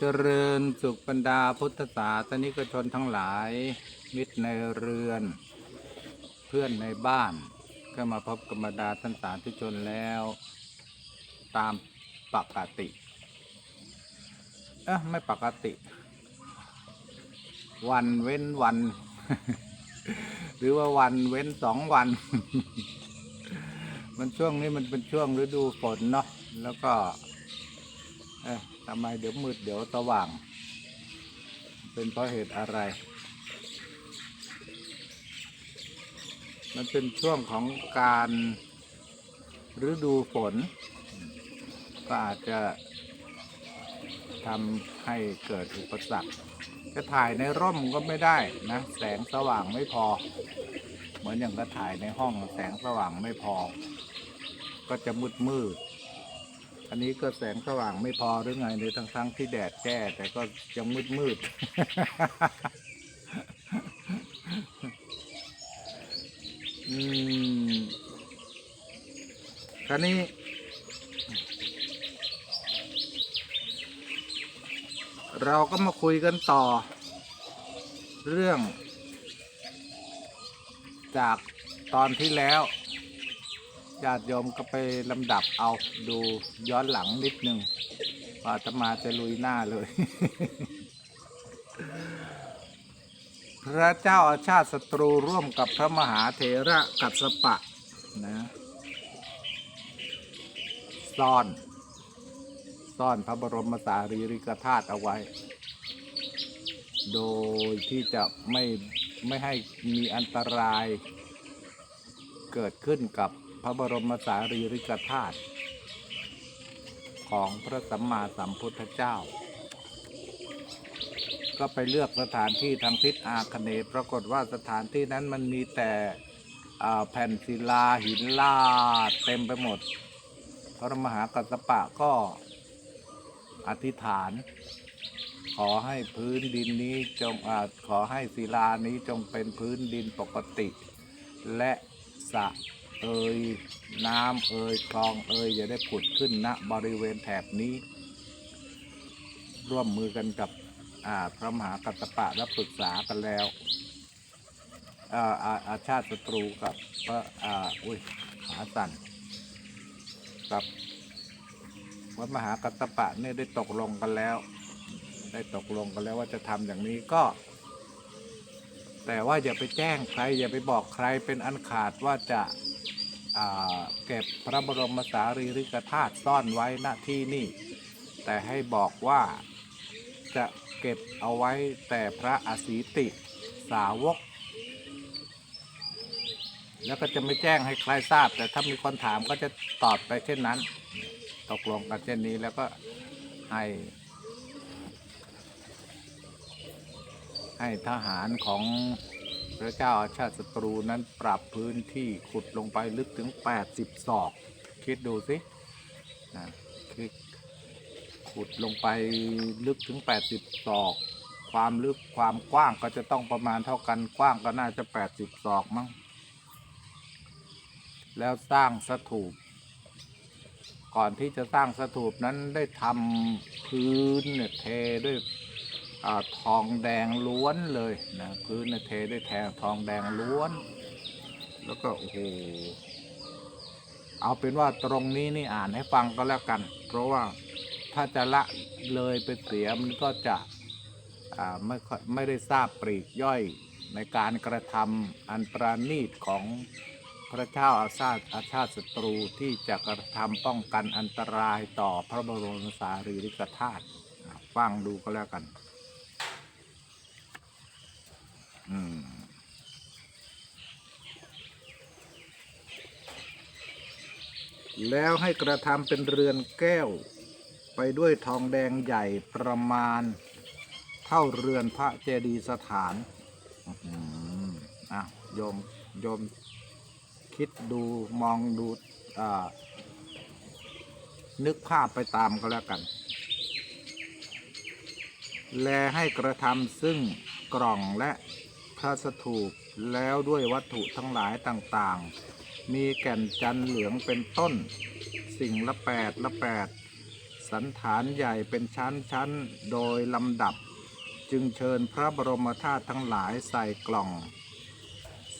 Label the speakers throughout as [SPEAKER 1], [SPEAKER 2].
[SPEAKER 1] เจริญสุขบรรดาพุทธศาสนิกชนทั้งหลาย มิตรในเรือน เพื่อนในบ้าน ก็มาพบกับบรรดาท่านสาธุชนแล้ว ตามปกติเอ๊ะไม่ปกติ วันเว้นวัน หรือว่าวันเว้นสองวัน มันช่วงนี้มันเป็นช่วงฤดูฝนเนาะแล้วก็ เอ๊ะทำไมเดี๋ยวมืดเดี๋ยวสว่าง เป็นเพราะเหตุอะไร มันเป็นช่วงของการฤดูฝน ก็อาจจะทำให้เกิดอุปสรรคจะถ่ายในร่มก็ไม่ได้นะ แสงสว่างไม่พอ เหมือนอย่างก็ถ่ายในห้องแสงสว่างไม่พอ ก็จะมืดมืด อันนี้ก็แสงสว่างไม่พอหรือไงในทั้งทั้งที่แดดแจ้แต่ก็ยังมืดมืดอืมคราวนี้เราก็มาคุยกันต่อ เรื่อง จากตอนที่แล้ว ญาติโยมก็ไปลำดับเอาดูย้อนหลังนิดนึงว่าอาตมาจะลุยหน้าเลย พระเจ้าอาชาติศัตรูร่วมกับพระมหาเถระกัสสปะนะซ่อน ซ่อนพระบรมสารีริกธาตุเอาไว้ โดยที่จะไม่ไม่ให้มีอันตรายเกิดขึ้นกับ ระบรมสารีริกธาตุของพระสัมมาสัมพุทธเจ้า ก็ไปเลือกสถานที่ทางทิศอาคเนปรากฏว่าสถานที่นั้นมันมีแต่แผ่นศิลาหินลาดเต็มไปหมด พระมหากัสปะก็อธิษฐาน ขอให้พื้นดินนี้จงอขอให้ศิลานี้จงเป็นพื้นดินปกติ และสระ เอ่ยน้ำเอ่ยคลองเอ่ยอย่าได้ผุดขึ้นณบริเวณแถบนี้ ร่วมมือกันกับพระมหากัสสปะและปรึกษากันแล้วอาอาอาชาติศัตรูกับพระอ่าอุ้ยขาสันกับวัดมหากัตตปะเนี่ยได้ตกลงกันแล้ว ได้ตกลงกันแล้วว่าจะทำอย่างนี้ก็ แต่ว่าอย่าไปแจ้งใคร อย่าไปบอกใครเป็นอันขาดว่าจะ เก็บพระบรมสารีริกธาตุซ่อนไว้ณที่นี่ แต่ให้บอกว่าจะเก็บเอาไว้แต่พระอสีติสาวก แล้วก็จะไม่แจ้งให้ใครทราบ แต่ถ้ามีคนถามก็จะตอบไปเช่นนั้น ตกลงกันเช่นนี้แล้วก็ให้ ให้ทหารของ พระเจ้าอาชาติศัตรูนั้นปรับพื้นที่ขุดลงไปลึกถึง 80 ศอก คิดดูสินะคือขุดลงไปลึกถึง 80 ศอก ความลึกความกว้างก็จะต้องประมาณเท่ากันกว้างก็น่าจะ 80 ศอกมั้ง แล้วสร้างสถูป ก่อนที่จะสร้างสถูปนั้นได้ทำพื้นเนี่ยเทด้วย อทองแดงล้วนเลยนะพื้นเนี่ยเทด้วยแทงทองแดงล้วน แล้วก็โอ้โหเอาเป็นว่าตรงนี้นี่อ่านให้ฟังก็แล้วกัน เพราะว่าถ้าจะละเลยไปเสียมันก็จะไม่ค่อยไม่ได้ทราบปรีกย่อยในการกระทำอันประณีตของพระเจ้าอาชาติอาชาติศัตรูที่จะกระทำป้องกันอันตรายต่อพระบรมสารีริกธาตุฟังดูก็แล้วกัน แล้วให้กระทำเป็นเรือนแก้ว ไปด้วยทองแดงใหญ่ประมาณ เท่าเรือนพระเจดีย์สถานอืมอะโยมโยมคิดดูมองดูอ่านึกภาพไปตามก็แล้วกัน แลให้กระทำซึ่งกล่องและ พระสถูปแล้วด้วยวัตถุทั้งหลายต่างๆ มีแก่นจันเหลืองเป็นต้น สิ่งละแปดละแปดสันฐานใหญ่เป็นชั้นๆโดยลำดับ จึงเชิญพระบรมธาตุทั้งหลายใส่กล่อง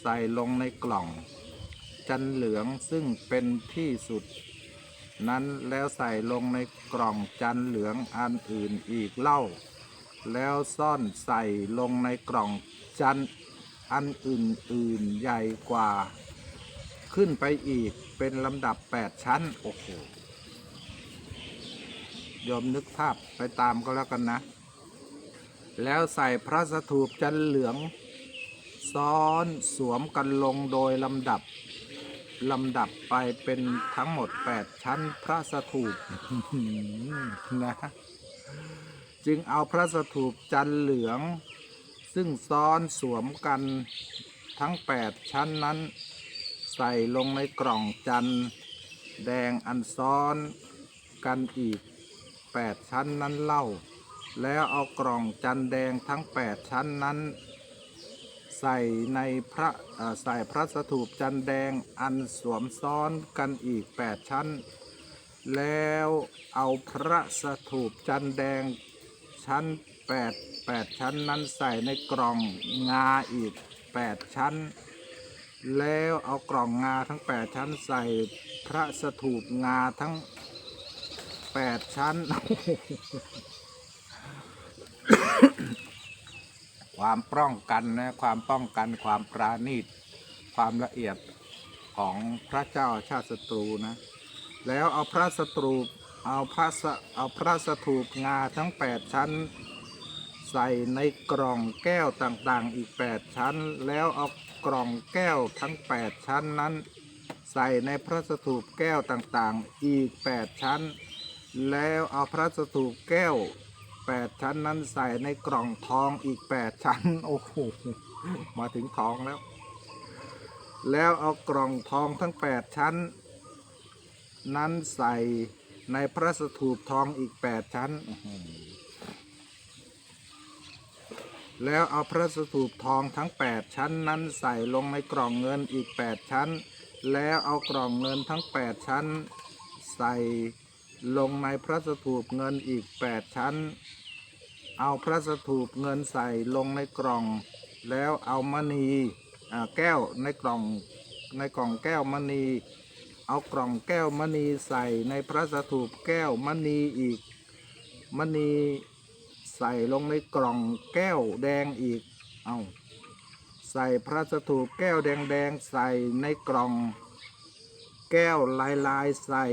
[SPEAKER 1] ใส่ลงในกล่อง จันเหลืองซึ่งเป็นที่สุด นั้นแล้วใส่ลงในกล่องจันเหลืองอันอื่นอีกเล่า แล้วซ่อนใส่ลงในกล่องจันอันอื่นๆใหญ่กว่า ขึ้นไปอีกเป็นลำดับ 8 ชั้น โอ้โหโยมนึกภาพไปตามก็แล้วกันนะ แล้วใส่พระสถูปจันเหลือง ซ้อนสวมกันลงโดยลำดับลำดับไปเป็นทั้งหมด 8 ชั้นพระสถูปนะ จึงเอาพระสถูปจันเหลือง ซึ่งซ้อนสวมกันทั้ง 8 ชั้นนั้น ใส่ลงในกล่องจันแดงอันซ้อนกันอีก 8 ชั้นนั้นเล่า แล้วเอากล่องจันแดงทั้ง 8 ชั้นนั้น ใส่ในพระใส่พระสถูปจันแดงอันสวมซ้อนกันอีก 8 ชั้น แล้วเอาพระสถูปจันแดง ชั้น8 8ชั้นนั้นใส่ในกล่องงาอีก8ชั้น แล้วเอากล่องงาทั้ง8ชั้นใส่พระสถูปงาทั้ง8ชั้น ความป้องกันนะความป้องกันความปราณีต ความละเอียดของพระเจ้าชาติศัตรูนะ แล้วเอาพระสถูป เอาพระสเอาพระสถูปงาทั้ง 8 ชั้น ใส่ในกล่องแก้วต่างๆ อีก 8 ชั้น แล้วเอากล่องแก้วทั้ง 8 ชั้นนั้น ใส่ในพระสถูปแก้วต่างๆ อีก 8 ชั้น แล้วเอาพระสถูปแก้ว 8 ชั้นนั้นใส่ในกล่องทองอีก 8 ชั้น โอ้โห มาถึงทองแล้ว แล้วเอากล่องทองทั้ง 8 ชั้น นั้นใส่ ในพระสถูปทองอีก8ชั้นอื้อหือแล้วเอาพระสถูปทองทั้ง8ชั้นนั้นใส่ลงในกล่องเงินอีก8ชั้น แล้วเอากล่องเงินทั้ง8ชั้น ใส่ลงในพระสถูปเงินอีก8ชั้น เอาพระสถูปเงินใส่ลงในกล่อง แล้วเอามณีอ่าแก้วในกล่องในกล่องแก้วมณี เอากล่องแก้วมณีใส่ในพระสถูปแก้วมณีอีก มณีใส่ลงในกล่องแก้วแดงอีก เอาใส่พระสถูปแก้วแดงแดงๆใส่ในกล่องแก้วลายลายใส่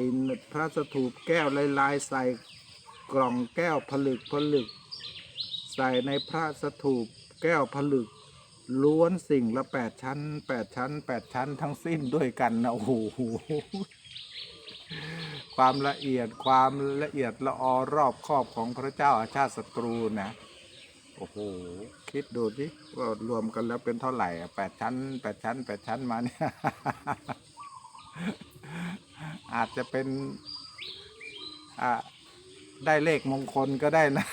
[SPEAKER 1] พระสถูปแก้วลายลายใส่กล่องแก้วผลึกผลึก ใส่ในพระสถูปแก้วผลึก ล้วนสิ่งละแปดชั้นแปดชั้นแปดชั้นทั้งสิ้นด้วยกันนะโอ้โหความละเอียดความละเอียดละออรอบครอบของพระเจ้าอาชาติศัตรูนะโอ้โหคิดดูสิว่ารวมกันแล้วเป็นเท่าไหร่แปดชั้นแปดชั้นแปดชั้นมาเนี่ยอาจจะเป็นอ่ได้เลขมงคลก็ได้นะ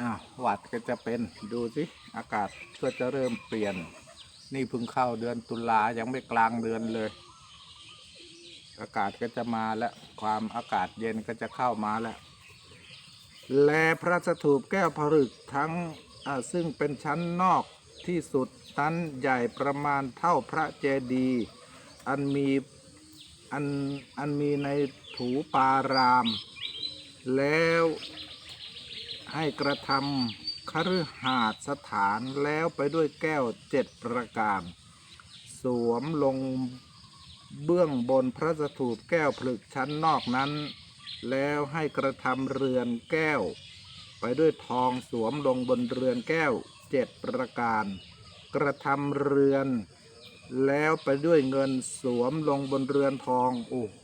[SPEAKER 1] อ้าวหวัดก็จะเป็นดูสิอากาศก็จะเริ่มเปลี่ยน นี่เพิ่งเข้าเดือนตุลายังไม่กลางเดือนเลย อากาศก็จะมาแล้วความอากาศเย็นก็จะเข้ามาแล้วและพระสถูปแก้วผลึกทั้งซึ่งเป็นชั้นนอกที่สุดนั้นใหญ่ประมาณเท่าพระเจดีย์อันมีอันอันมีในถูปาราม แล้ว ให้กระทำคฤหาสถานแล้วไปด้วยแก้วเจ็ดประการ สวมลงเบื้องบนพระสถูปแก้วผลึกชั้นนอกนั้น แล้วให้กระทำเรือนแก้ว ไปด้วยทองสวมลงบนเรือนแก้วเจ็ดประการ กระทำเรือน แล้วไปด้วยเงินสวมลงบนเรือนทองโอ้โห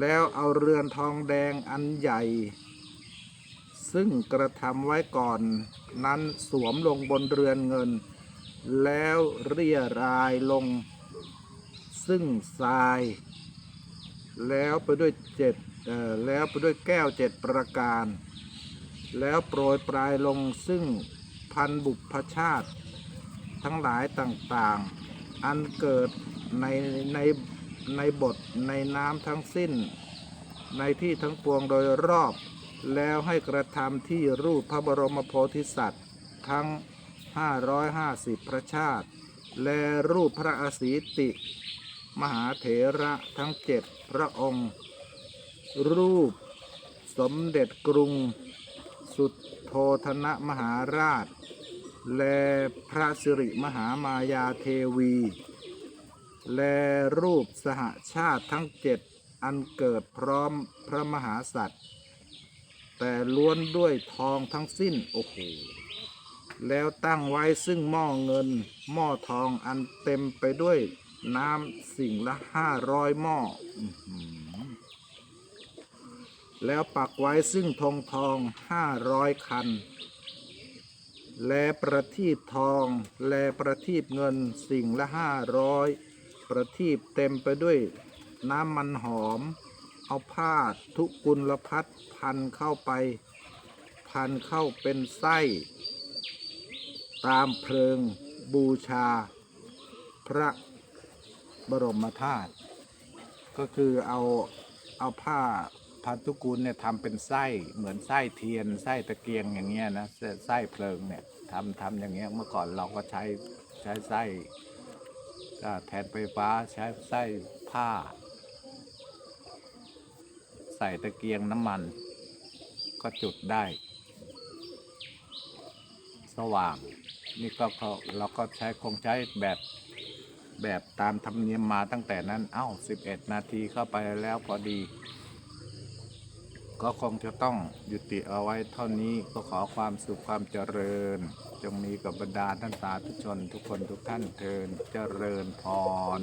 [SPEAKER 1] แล้วเอาเรือนทองแดงอันใหญ่ ซึ่งกระทำไว้ก่อนนั้นสวมลงบนเรือนเงิน แล้วเรียรายลง ซึ่งทราย แล้วไปด้วยเจ็ดแล้วไปด้วยแก้วเจ็ดประการ แล้วโปรยปลายลงซึ่งพันบุพชาติ ทั้งหลายต่างอันเกิดในในในบทในน้ำทั้งสิ้น ในที่ทั้งปวงโดยรอบ แล้วให้กระทำที่รูปพระบรมโพธิสัตว์ ทั้ง 550 พระชาติ และรูปพระอสีติ มหาเถระทั้งเจ็ดพระองค์ รูปสมเด็จกรุง สุดโทธนะมหาราช และพระสิริมหามายาเทวี และรูปสหชาติทั้งเจ็ดอันเกิดพร้อมพระมหาสัตว์ แต่ล้วนด้วยทองทั้งสิ้นโอ้โหแล้วตั้งไว้ซึ่งหม้อเงิน หม้อทองอันเต็มไปด้วยน้ำสิ่งละห้าร้อยหม้อแล้วปักไว้ซึ่งธงทองห้าร้อยคัน และประทีปทอง และประทีปเงินสิ่งละห้าร้อยประทีปเต็มไปด้วยน้ำมันหอม เอาผ้าทุกุลพัดพันเข้าไป พันเข้าเป็นไส้ ตามเพลิงบูชา พระบรมธาตุก็คือเอาเอาผ้าพันธุกุลเนี่ยทำเป็นไส้เหมือนไส้เทียนไส้ตะเกียงอย่างเงี้ยนะไส้เพลิงเนี่ยทำทำอย่างเงี้ยเมื่อก่อนเราก็ใช้ใช้ไส้แทนไฟฟ้าใช้ไส้ผ้า ใส่ตะเกียงน้ำมัน ก็จุดได้ สว่าง นี่ก็เขาเราก็ใช้คงใช้แบบแบบตามธรรมเนียมมาตั้งแต่นั้น เอ้า 11 นาทีเข้าไปแล้วพอดี ก็คงจะต้องยุติเอาไว้เท่านี้ก็ขอความสุขความเจริญ จงมีกับบรรดาท่านสาธุชน ทุกคนทุกท่านเทินเจริญพร